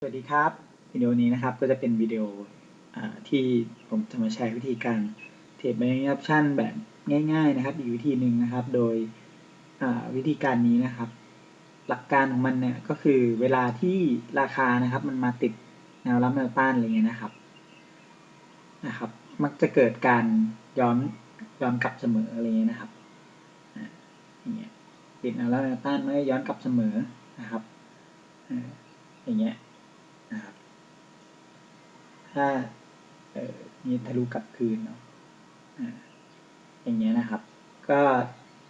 สวัสดีครับวิดีโอนี้นะครับก็จะเป็นวิดีโออที่ผมจะมาแชร์วิธีการเทรด binary option แบบง่ายๆนะครับ อีกวิธีหนึ่งนะครับ โดยวิธีการนี้นะครับ หลักการของมันเนี่ยก็คือเวลาที่ราคานะครับ มันมาติดแนวรับแนวต้านอะไรเงี้ยนะครับนะครับ มักจะเกิดการย้อนย้อนกลับเสมออะไรเงี้ยนะครับอย่างเงี้ยติดแนวรับแนวต้านไม่ย้อนกลับเสมอนะครับอย่างเงี้ย ถ้ามีทะลุกลับคืนเนาะอย่างเงี้ยนะครับ ก็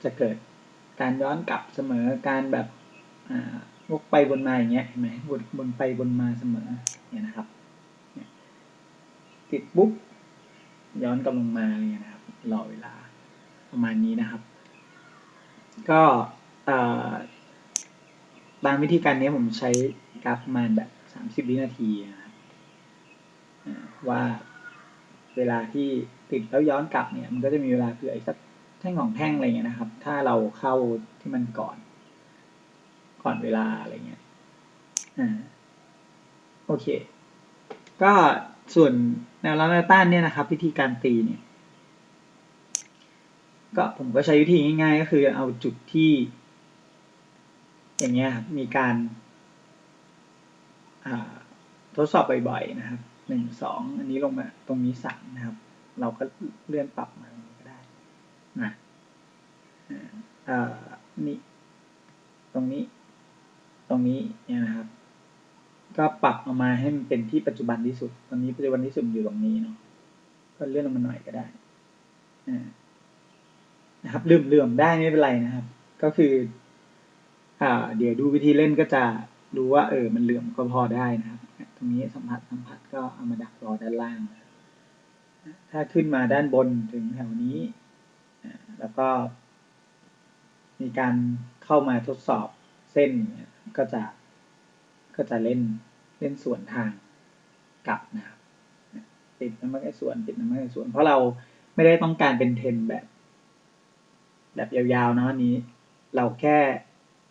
จะเกิดการย้อนกลับเสมอการแบบวกไปวนมาอย่างเงี้ยเห็นไหมวนบนไปบนมาเสมอเนี่ยนะครับติดปุ๊บย้อนกลับลงมาอะไรเงี้ยนะครับรอเวลาประมาณนี้นะครับ ก็เอ่อตามวิธีการนี้ผมใช้กราฟประมาณแบบสามสิบวินาทีนะ ว่าเวลาที่ติดแล้วย้อนกลับเนี่ยมันก็จะมีเวลาเผื่ออีกสักแท่งของแท่งอะไรเงี้ยนะครับ ถ้าเราเข้าที่มันก่อน ก่อนเวลาอะไรเงี้ยอ่าโอเค ก็ส่วนแนวรับแนวต้านเนี่ยนะครับ วิธีการตีเนี่ย ก็ผมก็ใช้วิธีง่ายๆ ก็คือเอาจุดที่ อย่างเงี้ยครับมีการทดสอบบ่อยๆนะครับ หนึ่งสองอันนี้ลงมาตรงนี้สามนะครับ เราก็เลื่อนปรับมาก็ได้นะอ่านี่ตรงนี้ ตรงนี้เนี่ยนะครับ ก็ปรับออกมาให้มันเป็นที่ปัจจุบันที่สุด ตอนนี้ปัจจุบันที่สุดอยู่ตรงนี้เนาะก็เลื่อนลงมาหน่อยก็ได้นะครับเลื่อมๆได้ไม่เป็นไรนะครับ ก็คือ อ่า เดี๋ยวดูวิธีเล่นก็จะรู้ว่า เออ มันเหลื่อมก็พอได้นะครับ ตรงนี้สัมผัสสัมผัสก็เอามาดักรอด้านล่าง ถ้าขึ้นมาด้านบนถึงแถวนี้ แล้วก็ มีการเข้ามาทดสอบเส้นก็จะก็จะเล่นเล่นส่วนทางกลับนะครับติดน้ำมันไอส่วนติดน้ำมันไอส่วน เพราะเราไม่ได้ต้องการเป็นเทนแบบ แบบยาวๆนะนี้ เราแค่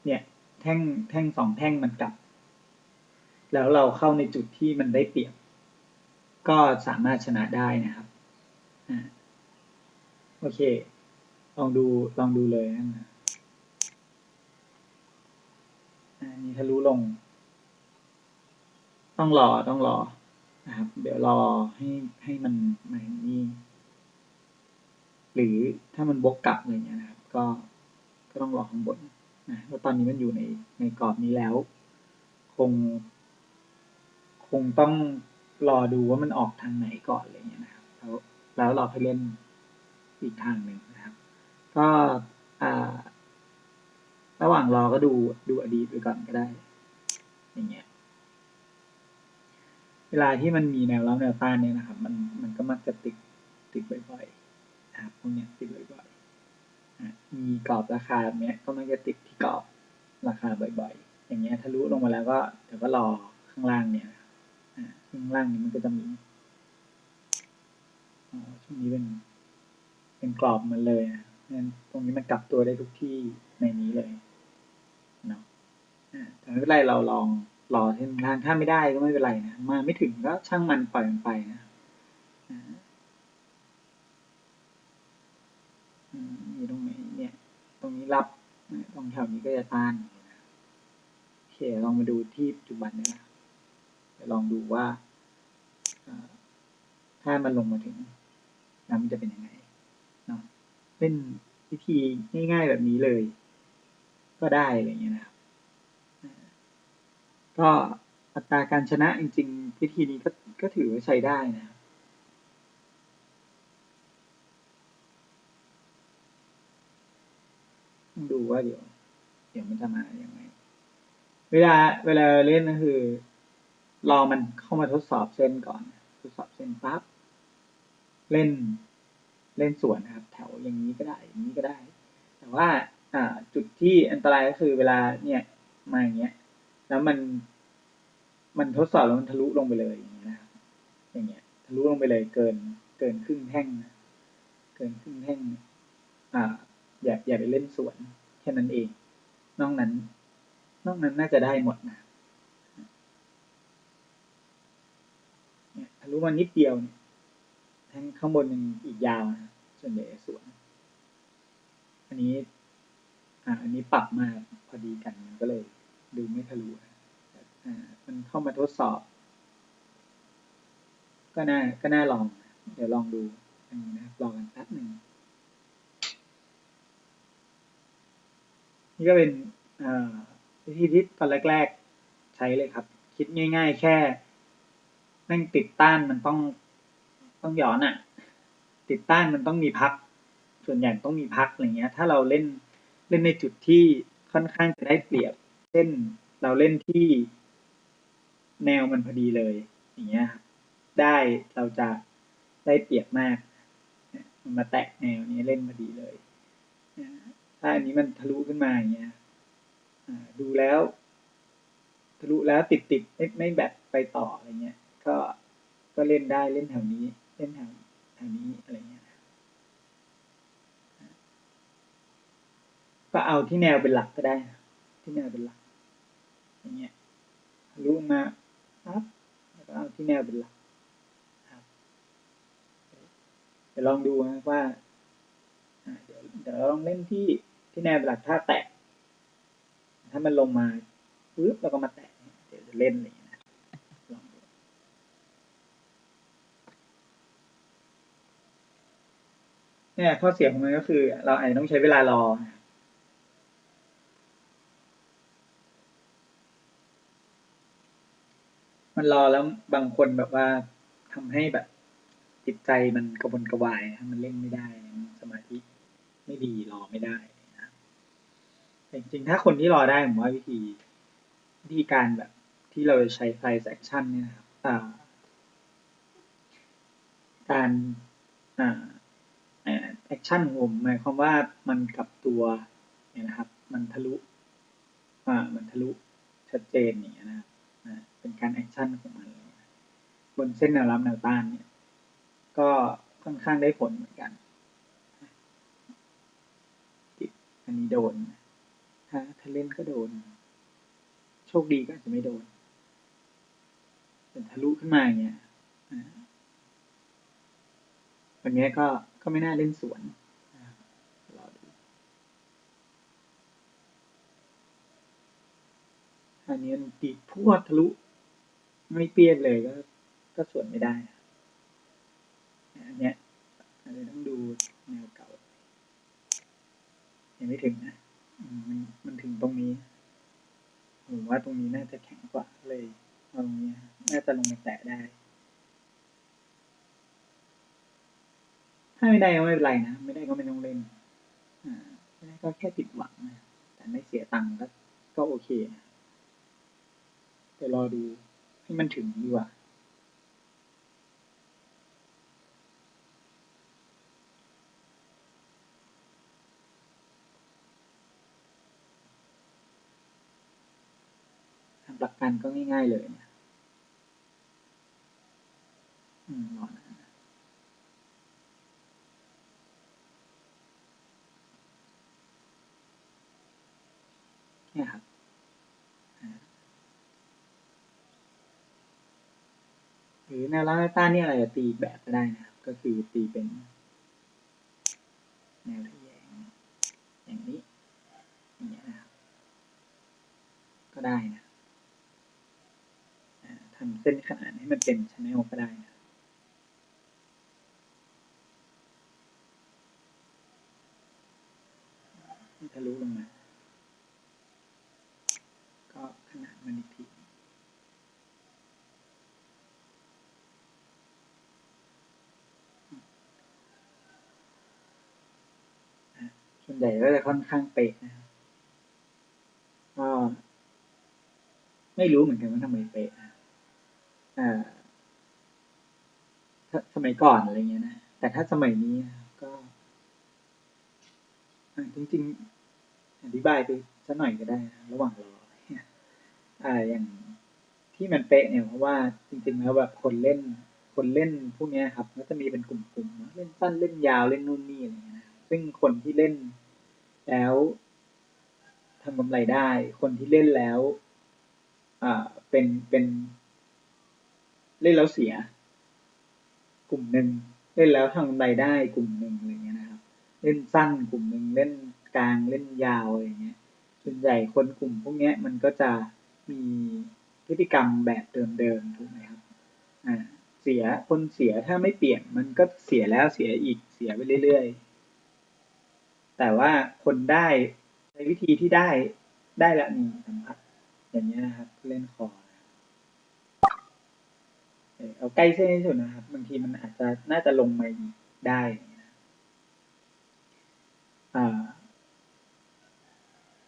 เนี่ยแท่งแท่งสองแท่งมันกลับ แล้วเราเข้าในจุดที่มันได้เปรียบ ก็สามารถชนะได้นะครับอโอเค ลองดูลองดูเลยนะนี่ทะลุลง ต้องรอต้องรอนะครับ เดี๋ยวรอให้ให้มันมานี้หรือถ้ามันบกกลับอะไรเงี้ยนะครับ ก็ก็ต้องรอข้างบนนะแล้วตอนนี้มันอยู่ในในกรอบนี้แล้ว คง คงต้องรอดูว่ามันออกทางไหนก่อนอะไรเงี้ยนะครับ แล้วแล้วเราไปเล่นอีกทางหนึ่งนะครับ ก็อ่าระหว่างรอก็ดูดูอดีตไปก่อนก็ได้ อย่างเงี้ย เวลาที่มันมีแนวรับแนวต้านเนี่ยนะครับ มันมันก็มักจะติดติดบ่อยๆนะครับพวกเนี้ยติดบ่อยๆมีกรอบราคาเนี้ยก็มักจะติดที่กรอบราคาบ่อย ๆ อย่างเงี้ยทะลุลงมาแล้วก็เดี๋ยวก็รอข้างล่างเนี่ยางล่างนี้มันก็จะมีช่วงนี้เป็น เป็นกรอบมันเลยนะงั้นตรงนี้มันกลับตัวได้ทุกที่ในนี้เลยเนาะแต่ไม่เป็นไรเราลองรอเส้นทางถ้าไม่ได้ก็ไม่เป็นไรนะ มาไม่ถึงก็ช่างมันปล่อยมันไปนะมีตรงไหนเนี่ย ตรงนี้รับ ตรงแถวนี้ก็จะต้านโอเคลองมาดูที่ปัจจุบันนะลองดูว่า ถ้ามันลงมาถึงน้ำมันจะเป็นยังไงเนาะเป็นวิธีง่าย ๆแบบนี้เลย ก็ได้อะไรเงี้ยนะครับก็อัตราการชนะจริง ๆ วิธีนี้ก็ก็ถือว่าใช้ได้นะดูว่าเดี๋ยว เดี๋ยวมันจะมาอย่างไง เวลา เวลาเล่นก็คือ รอมันเข้ามาทดสอบเส้นก่อน ทดสอบเส้นปั๊บ เล่นเล่นสวนนะครับ แถวอย่างนี้ก็ได้ อย่างนี้ก็ได้ แต่ว่าอ่าจุดที่อันตรายก็คือเวลาเนี่ยมาอย่างเงี้ยแล้วมัน มันทดสอบแล้วมันทะลุลงไปเลยอย่างเงี้ยนะครับอย่างเงี้ยทะลุลงไปเลยเกินเกินครึ่งแท่งนะเกินครึ่งแท่งอ่าอย่าอย่าไปเล่นสวนแค่นั้นเอง นอกนั้น นอกนั้นน่าจะได้หมดนะรู้มานิดเดียวเนี่ย ทั้งข้างบนยังอีกยาวนะส่วนใหญ่สวน อันนี้ อ่า อันนี้ปรับมาพอดีกันมันก็เลยดูไม่ทะลุอ่ามันเข้ามาทดสอบ ก็น่าก็น่าลอง เดี๋ยวลองดูอันนี้นะครับลองกันแป๊บหนึ่งนี่ก็เป็นอ่าวิธีที่ตอนแรก ๆ ใช้เลยครับ คิดง่าย ๆ แค่แม่งติดต้านมันต้อง ต้องย้อนอะ่ะ ติดต้านมันต้องมีพัก ส่วนใหญ่ต้องมีพักอะไรเงี้ย ถ้าเราเล่นเล่นในจุดที่ค่อนข้างจะได้เปรียบ เช่นเราเล่นที่แนวมันพอดีเลย อย่างเงี้ยครับได้เราจะได้เปรียบมากมันมาแตะแนวนี้เล่นพอดีเลยถ้าอันนี้มันทะลุขึ้นมาอย่างเงี้ยดูแล้วทะลุแล้วติดติดไม่ไม่แบบไปต่ออะไรเงี้ย ก็ก็เล่นได้เล่นแถวนี้ เล่นแถวแถวนี้อะไรเงี้ยก็เอาที่แนวเป็นหลักก็ได้ที่แนวเป็นหลัก อย่างเงี้ยทะลุมาครับแล้วก็เอาที่แนวเป็นหลักครับเดี๋ยวลองดูนะว่าเดี๋ยวเดี๋ยวลองเล่นที่ที่แนวเป็นหลักถ้าแตะถ้ามันลงมาปึ๊บแล้วก็มาแตะเดี๋ยวจะเล่นเงี้ยนะลองดู เนี่ยข้อเสียของมันก็คือ เราอาจจะต้องใช้เวลารอมันรอแล้วบางคนแบบว่าทำให้แบบ จิตใจมันกระวนกระวายมันเล่นไม่ได้สมาธิไม่ดีรอไม่ได้นะแต่จริงๆถ้าคนที่รอได้ผมว่าวิธีวิธีการแบบที่เราใช้ price action เนี่ยนะครับการอ่า แอคชั่นผมหมายความว่ามันกับตัวเนี่ยนะครับ มันทะลุอ่ามันทะลุชัดเจนอย่างเงี้ยนะครับเป็นการแอคชั่นของมันบนเส้นแนวรับแนวต้านเนี่ย ก็ค่อนข้างได้ผลเหมือนกัน อันนี้โดน ถ้าถ้าเล่นก็โดน โชคดีก็อาจจะไม่โดนแต่ทะลุขึ้นมาอย่างเงี้ยวันนี้ก็ก็ไม่น่าเล่นสวนรอดูอันนี้มันตีพวดทะลุ ไม่เปลี่ยนเลยก็ ก็สวนไม่ได้อันเนี้ยอาจจะต้องดูแนวเก่า ยังไม่ถึงนะมันมันถึงตรงนี้ ผมว่าตรงนี้น่าจะแข็งกว่าเลยตรงนี้ น่าจะลงมาแตะได้ ถ้าไม่ได้ก็ไม่เป็นไรนะ ไม่ได้ก็ไม่ต้องเล่นอ่าไม่ได้ก็แค่ผิดหวังนะ แต่ไม่เสียตังค์ก็ก็โอเคนะเดี๋ยวรอดูให้มันถึงดีกว่าหลักการก็ง่ายๆเลยนี่ย อืมรอนะเนี่ยครับ หรือแนวรับแนวต้านนี่อะไรตีแบบก็ได้นะครับ ก็คือตีเป็น แนวทะแยงอย่างนี้อย่างเงี้ยนะครับ ก็ได้นะทำเส้นขนาดให้มันเป็นชแนลก็ได้นะทะลุลงมา ก็ขนาดมันอีกทีส่วน ใหญ่ก็จะค่อนข้างเป๊ะนะครับก็ไม่รู้เหมือนกันว่าทำไมเป๊ะอ่าสมัยก่อนอะไรเงี้ยนะ แต่ถ้าสมัยนี้ก็จริงๆ อธิบายไปสักหน่อยก็ได้นะระหว่างรออ่าอย่างที่มันเป๊ะเนี่ยเพราะว่าจริงๆแล้วแบบคนเล่นคนเล่นพวกนี้ครับก็จะมีเป็นกลุ่มๆเล่นสั้นเล่นยาวเล่นนู่นนี่อะไรเงี้ยนะซึ่งคนที่เล่น แล้วทำกำไรได้ คนที่เล่นแล้วอ่าเป็นเป็น เล่นแล้วเสีย กลุ่มหนึ่งเล่นแล้วทำกำไรได้กลุ่มหนึ่งอะไรเงี้ยนะครับ เล่นสั้นกลุ่มหนึ่งเล่นกลางเล่นยาวอะไรเงี้ยส่วนใหญ่คนกลุ่มพวกเนี้ยมันก็จะมีพฤติกรรมแบบเดิมๆถูกไหมครับอ่าเสียคนเสียถ้าไม่เปลี่ยนมันก็เสียแล้วเสียอีกเสียไปเรื่อยๆ แต่ว่าคนได้ใช้วิธีที่ได้ได้ละนี่สัมผัสอย่างเงี้ยนะครับ เล่นคอเอาใกล้เส้นที่สุดนะครับ บางทีมันอาจจะน่าจะลงมาอีกได้นะ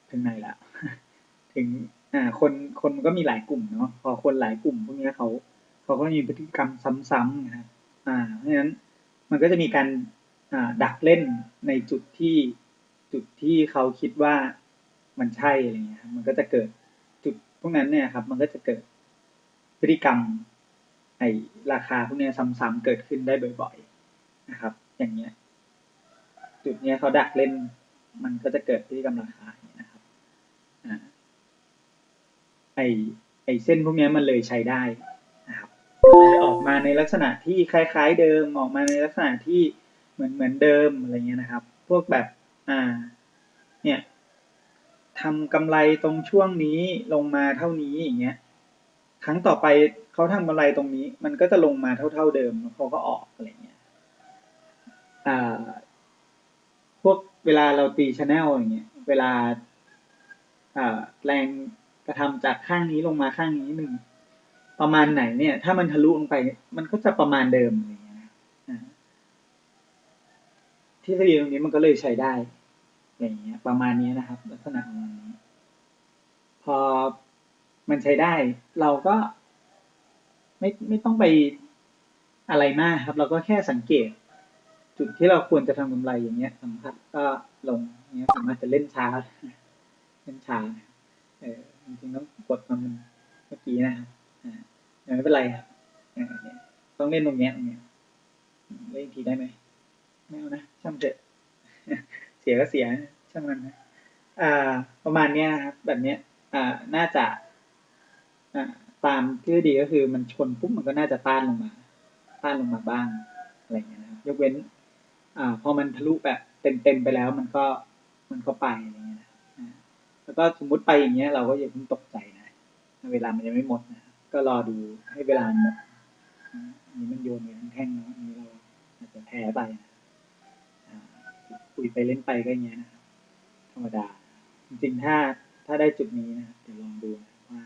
ถึงไหนละ ถึงอ่าคนคนก็มีหลายกลุ่มเนาะพอคนหลายกลุ่มพวกนี้เขาเขาก็มีพฤติกรรมซ้ำๆนะครับอ่าเพราะฉะนั้นมันก็จะมีการ ดักเล่นในจุดที่จุดที่เขาคิดว่ามันใช่อะไรเงี้ยมันก็จะเกิดจุดพวกนั้นเนี่ยครับ มันก็จะเกิดพฤติกรรมไอ้ราคาพวกนี้ซ้ำๆเกิดขึ้นได้บ่อย ๆนะครับ อย่างเงี้ย จุดเนี้ยเขาดักเล่น มันก็จะเกิดพฤติกรรมราคาอย่างเงี้ยนะครับอไอไอเส้นพวกเนี้ยมันเลยใช้ได้นะครับ ออกมาในลักษณะที่คล้าย ๆ เดิมออกมาในลักษณะที่ เหมือนเหมือนเดิมอะไรเงี้ยนะครับ พวกแบบอ่าเนี่ยทำกำไรตรงช่วงนี้ลงมาเท่านี้อย่างเงี้ยครั้งต่อไปเขาทำกำไรตรงนี้ มันก็จะลงมาเท่า ๆเดิมเขาก็ออกอะไรเงี้ยอ่าพวกเวลาเราตีชแนลอย่างเงี้ยเวลาอ่าแรงกระทำจากข้างนี้ลงมาข้างนี้หนึ่งประมาณไหนเนี่ย ถ้ามันทะลุลงไป มันก็จะประมาณเดิมเงี้ยนะอ่า ทฤษฎีตรงนี้มันก็เลยใช้ได้อย่างเงี้ย ประมาณนี้นะครับ ลักษณะประมาณนี้พอมันใช้ได้ เราก็ ไม่ไม่ต้องไปอะไรมากครับ เราก็แค่สังเกต จุดที่เราควรจะทำกำไรอย่างเงี้ยสัมผัสก็ลงเงี้ยผมอาจจะเล่นช้าเล่นช้าเออจริงๆต้องกดมันเมื่อกี้นะครับอ่าไม่เป็นไรครับอ่าต้องเล่นตรงเนี้ยตรงเนี้ยเล่นอีกทีได้ไหม ไม่เอานะช่างเถอะเสียก็เสียช่างมันนะอ่า ประมาณเนี้ยครับแบบเนี้ย อ่าน่าจะอ่าตามทฤษฎีก็คือมันชนปุ๊บมันก็น่าจะต้านลงมาต้านลงมาบ้างอะไรเงี้ยนะครับยกเว้น อ่า พอมันทะลุแบบเต็มๆไปแล้วมันก็มันก็ไปอะไรเงี้ยนะแล้วก็สมมุติไปอย่างเงี้ย เราก็อย่าเพิ่งตกใจนะเวลามันยังไม่หมดนะก็รอดูให้เวลามันหมดนนี้มันโยนไปทั้งแท่งเนาะนี่เราอาจจะแพ้ไปนะ คุยไปเล่นไปก็อย่างเงี้ยนะครับธรรมดา จริงๆถ้าถ้าได้จุดนี้นะครับเดี๋ยวลองดูนะว่า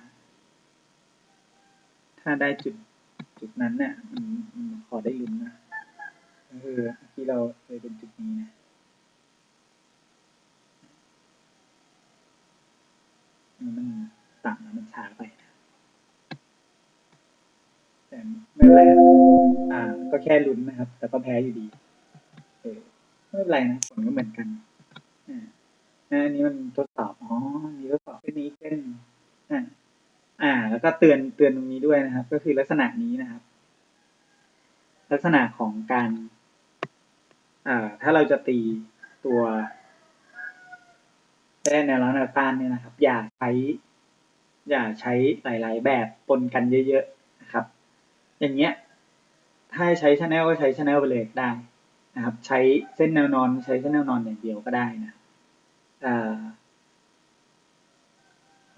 ถ้าได้จุดจุดนั้นเนี่ยมันมันขอได้ลุ้นนะก็คือที่เราเคยเป็นจุดนี้นะมันต่ำนะมันช้าไปนะแต่ไม่เป็นไรอ่า ก็แค่ลุ้นนะครับ แต่ก็แพ้อยู่ดี ไม่เป็นไรนะผลก็เหมือนกันอ่าอันนี้มันทดสอบ อ๋อ มีทดสอบเส้นนี้เส้นอ่าอ่า แล้วก็เตือนเตือนตรงนี้ด้วยนะครับ ก็คือลักษณะนี้นะครับ ลักษณะของการอ่าถ้าเราจะตีตัวแต้แนวรับแนวต้านเนี่ยนะครับ อย่าใช้ อย่าใช้หลาย ๆ แบบปนกันเยอะ ๆ นะครับ อย่างเงี้ย ถ้าใช้ชแนลก็ใช้ชแนลไปเลยได้ นะครับ ใช้เส้นแนวนอนใช้เส้นแนวนอนอย่างเดียวก็ได้นะอ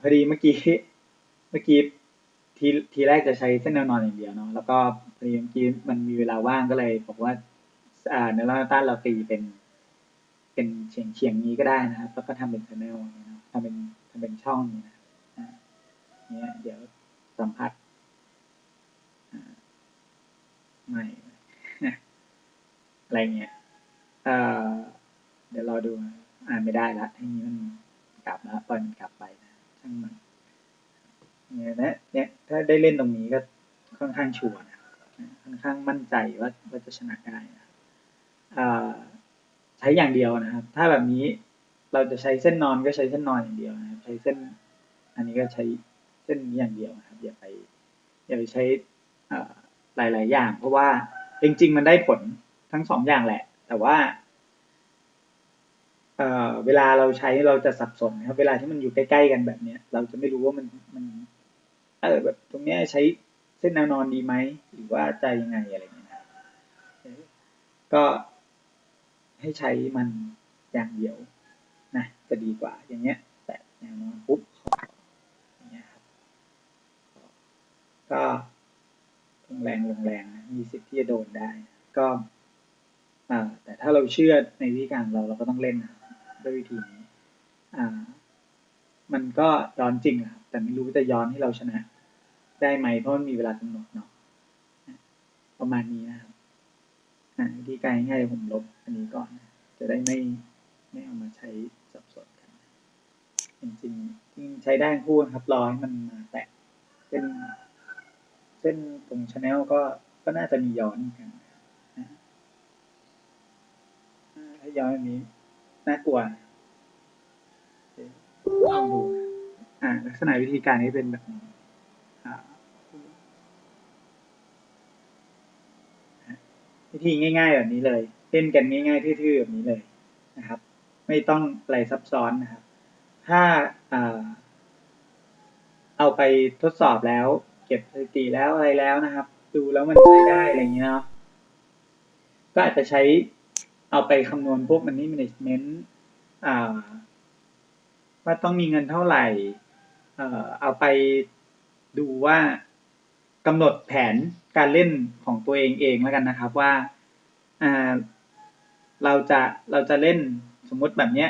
พอดีเมื่อกี้เมื่อกี้ทีทีแรกจะใช้เส้นแนวนอนอย่างเดียวเนาะแล้วก็พอดีเมื่อกี้มันมีเวลาว่างก็เลยบอกว่าอ่าแนวต้านเราตีเป็น เป็นเฉียงเฉียงนี้ก็ได้นะครับ แล้วก็ทำเป็นชแนลนะครับทำเป็นทำเป็นช่องนี้นะเนี่ยเดี๋ยวสัมผัสอ่าไม่ อะไรเงี้ยเอ่อเดี๋ยวรอดู อ่านไม่ได้ละทีนี้มันกลับแล้วปล่อยมันกลับไปนะช่างมันเนี่ยนะเนี่ยถ้าได้เล่นตรงนี้ก็ค่อนข้างชัวร์นะค่อนข้างมั่นใจว่าว่าจะชนะได้นะใช้อย่างเดียวนะครับ ถ้าแบบนี้เราจะใช้เส้นนอนก็ใช้เส้นนอนอย่างเดียวนะครับ ใช้เส้น อันนี้ก็ใช้เส้นนี้อย่างเดียวนะครับอย่าไปอย่าไปใช้หลาย ๆ อย่าง เพราะว่าจริง ๆ มันได้ผล ทั้งสองอย่างแหละ แต่ว่าเอ่อเวลาเราใช้เราจะสับสนนะครับ เวลาที่มันอยู่ใกล้ๆกันแบบเนี้ย เราจะไม่รู้ว่ามันมัน เออแบบตรงเนี้ยใช้เส้นแนวนอนดีไหมหรือว่าจะยังไงอะไรเงี้ยก็ให้ใช้มันอย่างเดียวนะจะดีกว่าอย่างเงี้ย แต่แนวนอนปุ๊บอย่างเงี้ยครับก็ลงแรงลงแรงนะมีสิทธิ์ที่จะโดนได้ ก็ อ่า แต่ถ้าเราเชื่อในวิธีการเราเราก็ต้องเล่นด้วยวิธีนี้อ่า มันก็ย้อนจริงครับแต่ไม่รู้จะย้อนให้เราชนะ ได้ไหมเพราะมันมีเวลากำหนดเนาะประมาณนี้นะครับวิธีการง่ายผมลบอันนี้ก่อน จะได้ไม่ไม่เอามาใช้สับสนกันจริงๆจริงใช้ได้คู่ครับรอให้มันมาแตะเส้นเส้นตรงชแนลก็ก็น่าจะมีย้อนเหมือนกันนะ อ่าถ้าย้อนแบบนี้น่ากลัวลองดูอ่าลักษณะวิธีการนี้เป็นแบบนี้วิธีง่าย ๆ แบบนี้เลยเล่นกันง่ายๆทื่อๆแบบนี้เลยนะครับ ไม่ต้องอะไรซับซ้อนนะครับ ถ้าเอาไปทดสอบแล้ว เก็บสถิติแล้วอะไรแล้วนะครับ ดูแล้วมันใช้ได้อะไรอย่างเงี้ยเนาะก็อาจจะใช้ เอาไปคำนวณพวกมันนี่ management ว่าต้องมีเงินเท่าไหร่ เอาไปดูว่ากำหนดแผนการเล่นของตัวเองเองแล้วกันนะครับว่าเราจะเราจะเล่นสมมติแบบเนี้ย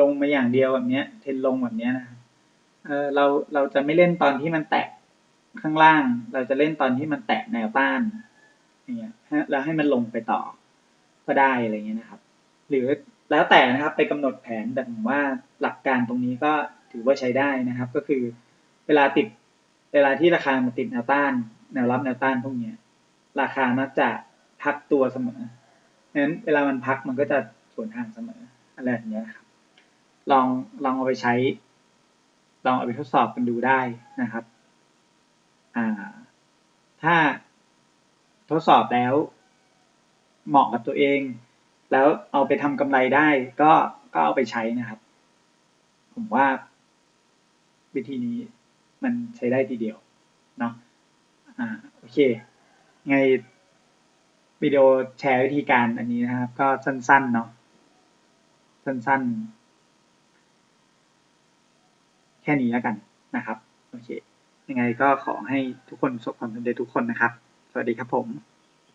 ลงมาอย่างเดียวแบบเนี้ย เทนลงแบบเนี้ยนะเออเราเราจะไม่เล่นตอนที่มันแตะข้างล่าง เราจะเล่นตอนที่มันแตะแนวต้านอย่างเงี้ยแล้วให้มันลงไปต่อ ก็ได้อะไรเงี้ยนะครับ หรือแล้วแต่นะครับไปกำหนดแผนแต่ผมว่าหลักการตรงนี้ก็ถือว่าใช้ได้นะครับ ก็คือเวลาติดเวลาที่ราคามันติดแนวต้าน แนวรับแนวต้านพวกนี้ราคามักจะพักตัวเสมอนั้นเวลามันพักมันก็จะสวนทางเสมออะไรอย่างเงี้ยครับ ลองลองเอาไปใช้ ลองเอาไปทดสอบกันดูได้นะครับ อ่า ถ้าทดสอบแล้ว เหมาะกับตัวเอง แล้วเอาไปทำกำไรได้ ก็ก็เอาไปใช้นะครับ ผมว่า วิธีนี้มันใช้ได้ทีเดียวเนาะอ่าโอเค ไงวิดีโอแชร์วิธีการอันนี้นะครับ ก็สั้นๆเนาะสั้นๆ แค่นี้แล้วกันนะครับ โอเค ยังไงก็ขอให้ทุกคนประสบความสำเร็จทุกคนนะครับ สวัสดีครับผม